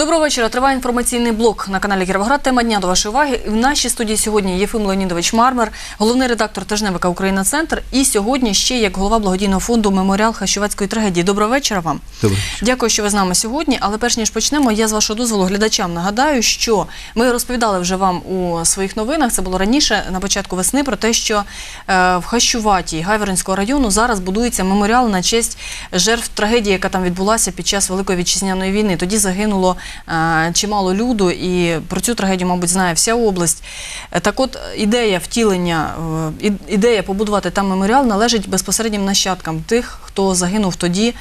Доброго вечора. Триває інформаційний блок на каналі Кіровоград. Тема дня до вашої уваги. В нашій студії сьогодні Єфим Леонідович Мармер, головний редактор тижневика Україна Центр. І сьогодні ще як голова благодійного фонду Меморіал Хащувацької трагедії. Доброго вечора вам. Добрий Дякую, що ви з нами сьогодні. Але перш ніж почнемо, я з вашого дозволу глядачам нагадаю, що ми розповідали вже вам у своїх новинах. Це було раніше на початку весни про те, що е, в Хащуваті Гайворонського району зараз будується меморіал на честь жертв трагедії, яка там відбулася під час Великої вітчизняної війни. Тоді загинуло чимало люду, і про цю трагедію, мабуть, знає вся область. Е, Так от ідея втілення, е, ідея побудувати там меморіал належить безпосереднім нащадкам тих, хто загинув тоді е,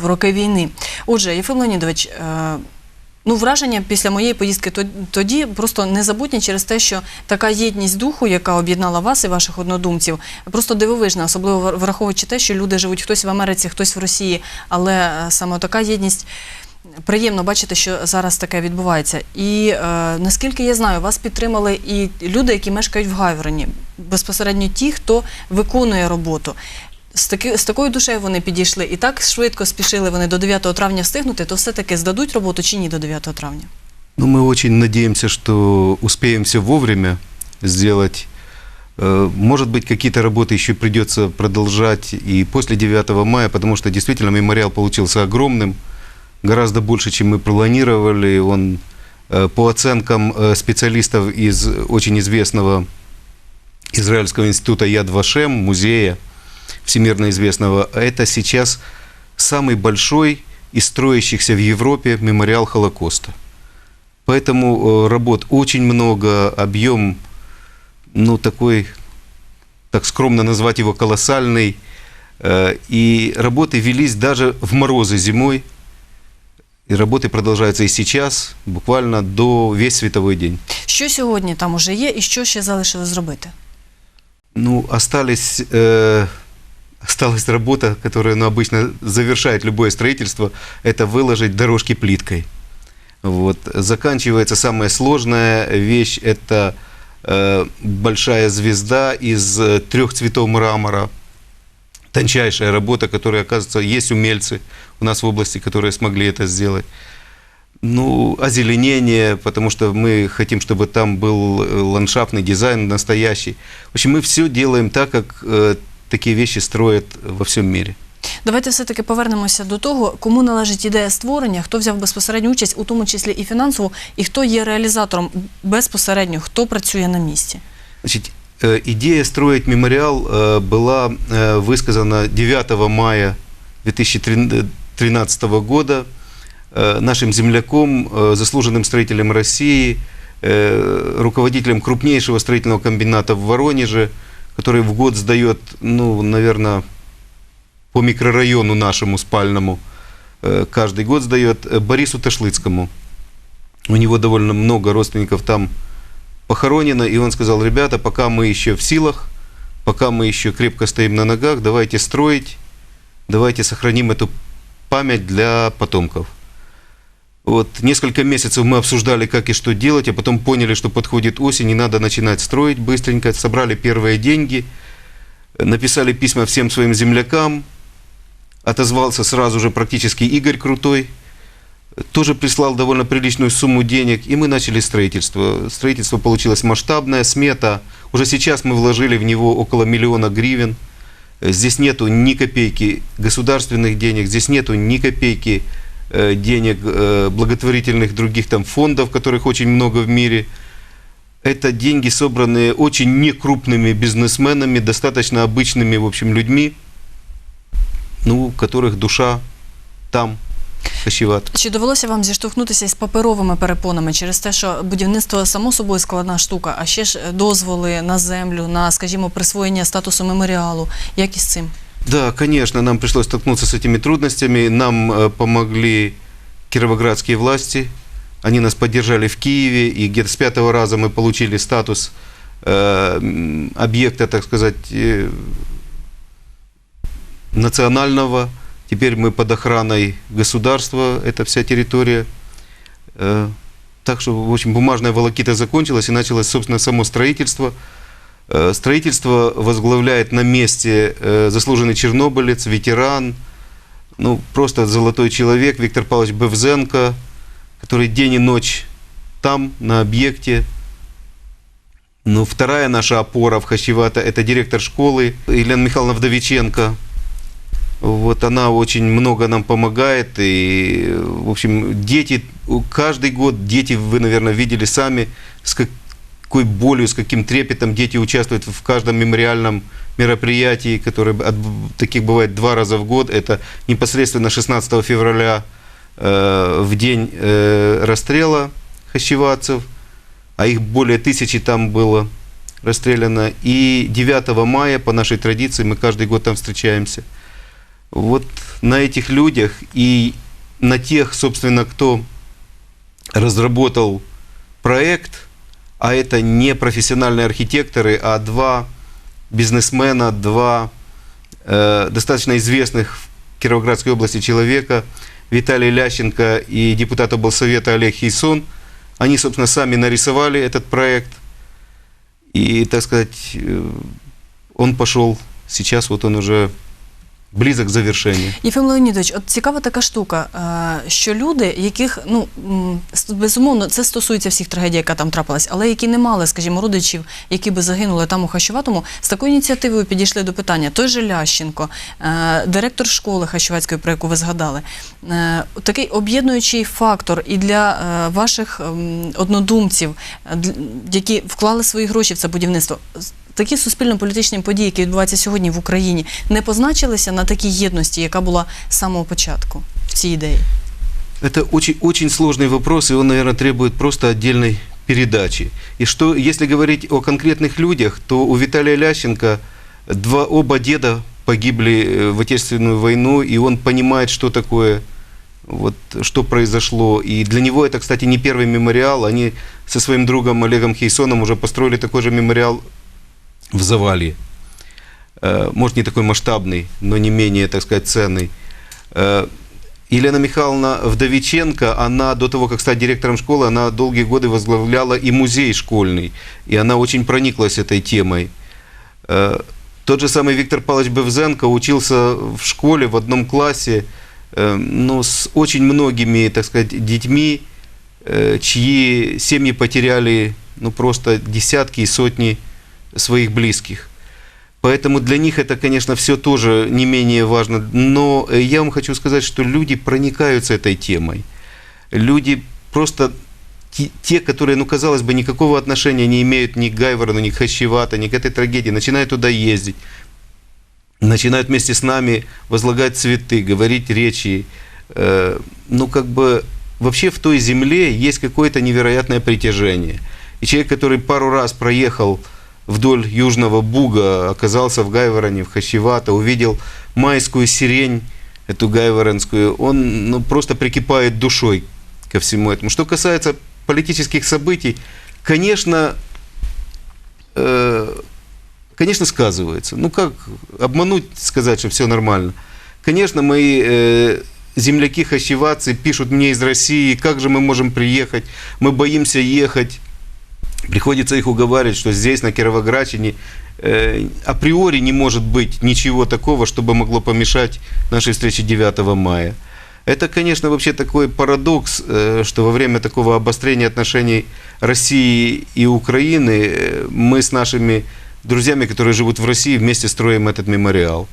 в роки війни. Отже, Єфим Леонідович, е, ну враження після моєї поїздки тоді просто незабутні через те, що така єдність духу, яка об'єднала вас і ваших однодумців, просто дивовижна, особливо враховуючи те, що люди живуть хтось в Америці, хтось в Росії, але е, саме така єдність. Приємно бачити, що зараз таке відбувається. І е, наскільки я знаю, вас підтримали і люди, які мешкають в Гайвороні, безпосередньо ті, хто виконує роботу. З, таки, з такою душею вони підійшли і так швидко спішили вони до 9 травня встигнути, то все-таки здадуть роботу чи ні до 9 травня? Ну, мы очень надеемся, что успеем все вовремя сделать. Э, Может быть, какие-то работы еще придется продолжать и после 9 мая, потому что действительно мемориал получился огромным, Гораздо больше, чем мы планировали. Он, э, по оценкам э, специалистов из очень известного Израильского института Яд Вашем, музея всемирно известного, это сейчас самый большой из строящихся в Европе мемориал Холокоста. Поэтому э, работ очень много, объем, ну, такой, так скромно назвать его колоссальный. И работы велись даже в морозы зимой. И работы продолжаются и сейчас, буквально до весь световой день. Що сьогодні там уже є, і що ще залишили зробити? Ну, остались, э, осталась работа, которая ну, обычно завершает любое строительство, это выложить дорожки плиткой. Вот. Заканчивается самая сложная вещь, это э, большая звезда из э, трех цветов мрамора. Тончайшая работа, которая, оказывается, есть умельцы у нас в области, которые смогли это сделать. Ну, озеленение, потому что мы хотим, чтобы там был э, ландшафтный дизайн настоящий. В общем, мы все делаем так, как э, такие вещи строят во всем мире. Давайте все-таки повернемося до того, кому належить ідея створення, хто взяв безпосередню участь, у тому числі і фінансову, і хто є реалізатором безпосередньо, хто працює на місці. Значит, э, идея строить мемориал э, была э, высказана 9 мая 2013 года э, нашим земляком, э, заслуженным строителем России, э, руководителем крупнейшего строительного комбината в Воронеже, который в год сдает, ну, наверное, по микрорайону нашему спальному, э, каждый год сдает э, Борису Ташлыцкому. У него довольно много родственников там похоронено, и он сказал, ребята, пока мы еще в силах, пока мы еще крепко стоим на ногах, давайте строить, давайте сохраним эту память для потомков. Вот несколько месяцев мы обсуждали, как и что делать, а потом поняли, что подходит осень, и надо начинать строить быстренько. Собрали первые деньги, написали письма всем своим землякам, отозвался сразу же практически Игорь Крутой, тоже прислал довольно приличную сумму денег, и мы начали строительство. Строительство получилось масштабное, смета. Уже сейчас мы вложили в него около миллиона гривен. Э, Здесь нету ни копейки государственных денег, здесь нету ни копейки э, денег э, благотворительных других там фондов, которых очень много в мире. Это деньги, собранные очень некрупными бизнесменами, достаточно обычными, в общем, людьми, ну, у которых душа там, Хащеват. Чи довелося вам зіштовхнутися із паперовими перепонами через те, що будівництво само собою складна штука, а ще ж дозволи на землю, на, скажімо, присвоєння статусу меморіалу? Як із цим? Да, конечно, нам пришлось столкнуться с этими трудностями. Нам э, помогли кировоградские власти. Они нас поддержали в Киеве, и где-то с пятого раза мы получили статус э, м, объекта, так сказать, э, национального. Теперь мы под охраной государства, эта вся территория. Э, Так что, в общем, бумажная волокита закончилась, и началось, собственно, само строительство. Э, Строительство возглавляет на месте э, заслуженный чернобылец, ветеран, ну, просто золотой человек Виктор Павлович Бевзенко, который день и ночь там, на объекте. Ну, вторая наша опора в Хащевато – это директор школы Елена Михайловна Вдовиченко. Вот она очень много нам помогает. И, в общем, дети, каждый год дети, вы, наверное, видели сами, с какой болью, с каким трепетом дети участвуют в каждом мемориальном мероприятии, которое от- таких бывает два раза в год. Это непосредственно 16 февраля э, в день э, расстрела хащеватцев, а их более тысячи там было расстреляно. И 9 мая, по нашей традиции, мы каждый год там встречаемся. Вот на этих людях и на тех, собственно, кто разработал проект, а это не профессиональные архитекторы, а два бизнесмена, два э, достаточно известных в Кировоградской области человека, Виталий Лященко и депутат облсовета Олег Хейсон. Они, собственно, сами нарисовали этот проект. И, так сказать, э, он пошел, сейчас вот он уже близок к завершению. Єфим Леонідович, от цікава така штука, е, що люди, яких ну безумовно це стосується всіх трагедій, яка там трапилась, але які не мали, скажімо, родичів, які би загинули там у Хащуватому, з такою ініціативою підійшли до питання. Той же Лященко, е, директор школи Хащувацької, про яку ви згадали, Е, такий об'єднуючий фактор і для ваших однодумців, які вклали свої гроші в це будівництво. З- Такі суспільно-політичні події, які відбуваються сьогодні в Україні, не позначилися на такій єдності, яка була з самого початку в цій ідеї. Это очень, очень сложный вопрос, и он, наверное, требует просто отдельной передачи. И что, если говорить о конкретных людях, то у Виталия Лященко два, оба деда погибли э, в Отечественную войну, и он понимает, что такое, вот, что произошло. И для него это, кстати, не первый мемориал. Они со своим другом Олегом Хейсоном уже построили такой же мемориал в Завале. Э, Может, не такой масштабный, но не менее, так сказать, ценный. Э, Елена Михайловна Вдовиченко, она до того, как стать директором школы, она долгие годы возглавляла и музей школьный, и она очень прониклась этой темой. Э, Тот же самый Виктор Павлович Бевзенко учился в школе в одном классе, ну, с очень многими, так сказать, детьми, чьи семьи потеряли, ну, просто десятки и сотни своих близких. Поэтому для них это, конечно, все тоже не менее важно. Но э, я вам хочу сказать, что люди проникаются этой темой. Люди просто те, которые, ну, казалось бы, никакого отношения не имеют ни к Гайворону, ни к Хащевато, ни к этой трагедии, начинают туда ездить, начинают вместе с нами возлагать цветы, говорить речи. Э, ну, как бы вообще в той земле есть какое-то невероятное притяжение. И человек, который пару раз проехал вдоль Южного Буга, оказался в Гайвороне, в Хащевато, увидел майскую сирень, эту гайворонскую, он ну, просто прикипает душой ко всему этому. Что касается политических событий, конечно, э, конечно, сказывается. Ну как обмануть, сказать, что все нормально? Конечно, мои э, земляки хащевацы пишут мне из России, как же мы можем приехать, мы боимся ехать. Приходится их уговаривать, что здесь, на Кировоградчине, э, априори не может быть ничего такого, чтобы могло помешать нашей встрече 9 мая. Это, конечно, вообще такой парадокс, э, что во время такого обострения отношений России и Украины э, мы с нашими друзьями, которые живут в России, вместе строим этот мемориал.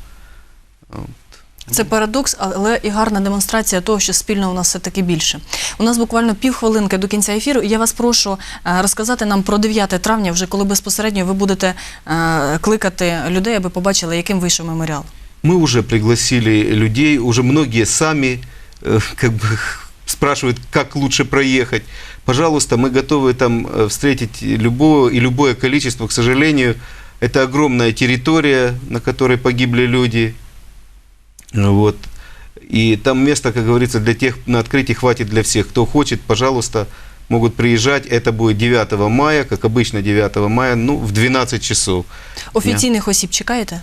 Це парадокс, але і гарна демонстрація того, що спільно у нас все таки більше. У нас буквально півхвилинки до кінця ефіру. і Я вас прошу е, розказати нам про 9 травня, вже коли безпосередньо ви будете е, кликати людей, аби побачили, яким вийшов меморіал. Мы уже пригласили людей, уже многие сами э, как бы спрашивают, как лучше проехать. Пожалуйста, мы готовы там э, встретить любое и любое количество. К сожалению, это огромная территория, на которой погибли люди. Вот. И там место, как говорится, для тех, на открытии хватит для всех. Кто хочет, пожалуйста, могут приезжать. Это будет 9 мая, как обычно 9 мая, ну, в 12 часов. Офіційних осіб чекаєте?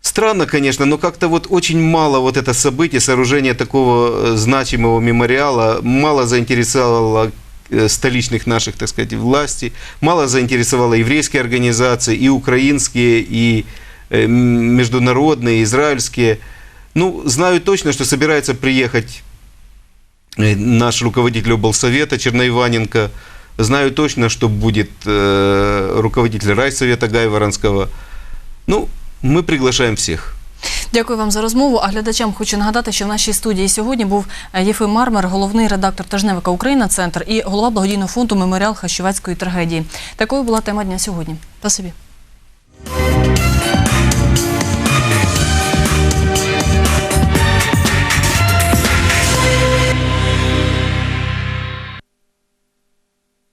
Странно, конечно, но как-то вот очень мало вот это событие, сооружение такого э, значимого мемориала, мало заинтересовало э, столичных наших, так сказать, властей, мало заинтересовало еврейские организации, и украинские, и э, м, международные, и израильские. Ну, знаю точно, что собирается приехать э, наш руководитель облсовета Черноиваненко. Знаю точно, что будет э, руководитель райсовета Гайворонского. Ну, мы приглашаем всех. Дякую вам за розмову. А глядачам хочу нагадати, що в нашій студії сьогодні був е, Єфим Мармер, головний редактор тижневика Україна Центр і голова благодійного фонду Меморіал Хащувацької трагедії. Такою була тема дня сьогодні. Спасибі.